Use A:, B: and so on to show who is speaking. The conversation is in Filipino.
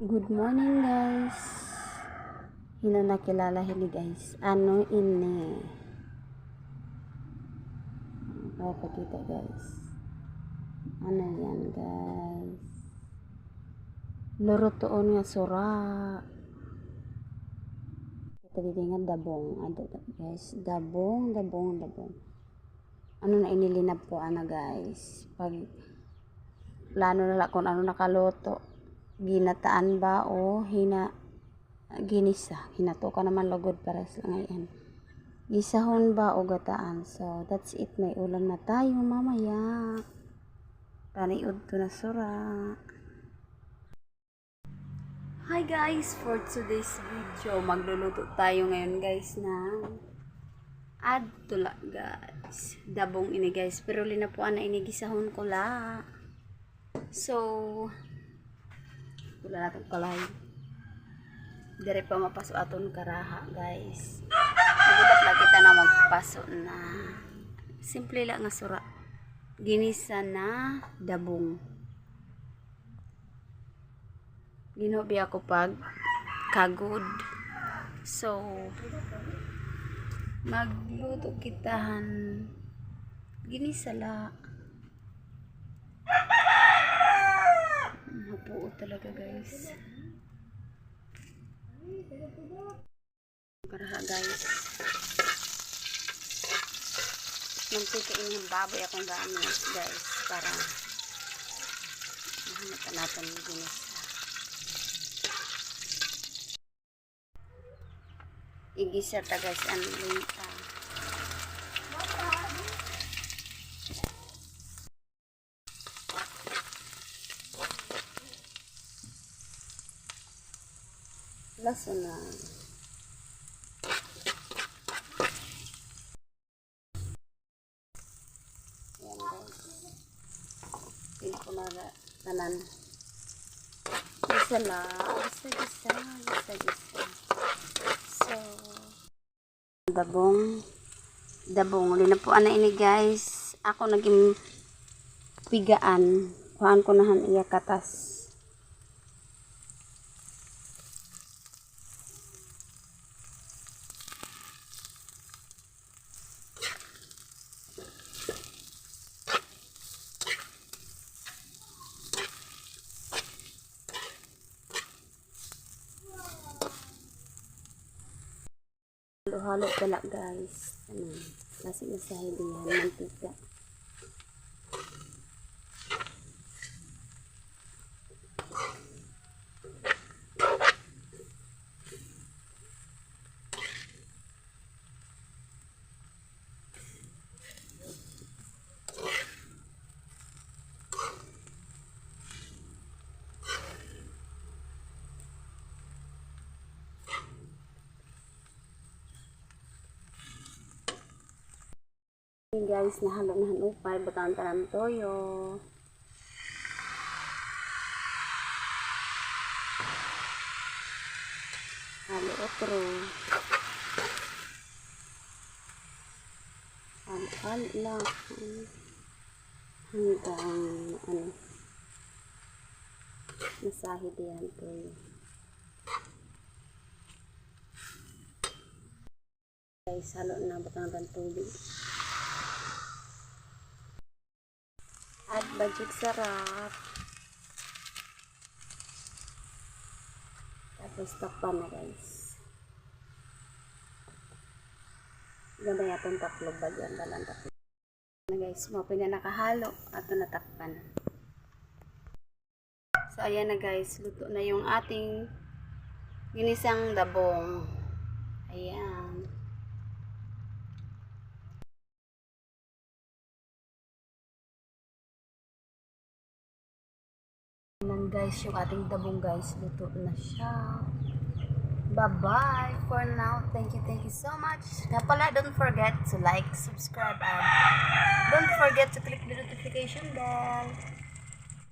A: Good morning guys. Hino nakilala hini guys. Ano ini? Para pakita guys. Ano yan guys? Luro toon nga sura. Kita dito dabong. Ada guys. Dabong, dabong, dabong. Ano na inilinap ko ana guys. Pag plano na kung ano nakaluto ginataan ba o hina ginisa? Hinato ka naman lugod para sa ngayon gisahon ba o gataan? So that's it. May ulam na tayo mamaya. Paniud ko na sura. Hi guys! For today's video magluluto tayo ngayon guys ng ad tula guys. Dabong ini guys. Pero lina po ana ini gisahon ko la. So wala natin kalay dire pa mapaso aton karaha guys. Nagulat lang kita na magpaso na simple lang nga sura. Ginisa na dabong. Ginobi ako pag kagod. So magluto kitahan. Ginisa la Mapuo talaga guys. Karaha guys. Mantika yung baboy akong gamit guys para mahanap natin yung ginis. Igisa ta guys ang linta. Laso na. Yan guys. Hindi ko na tanan. Isa lang. Isa, isa. Isa, isa. So, dabong. Dabong. Uli na po ana ini guys. Ako naging pigaan. Kuhaan ko nahan iya katas. Halo-halo pala guys. Ano, nasi na sa hilihan, mantika. Hey guys, nahalo na hanupay, bagang talang toyo. Halo otro. Halo-halo lang. Hanggang ano. Masahid yan toyo. Guys, halo na bagang talang tubig. Budget sarap. Tapos takpan na guys. Ganda yatong taklog ba dyan? Dalang taklog. Na guys, mapi na nakahalo at natakpan. So ayan na guys, luto na yung ating ginisang dabong. Ayan. Guys yung ating dabong guys luto na siya. Bye bye for now. Thank you thank you so much. Nga pala don't forget to like subscribe and don't forget to click the notification bell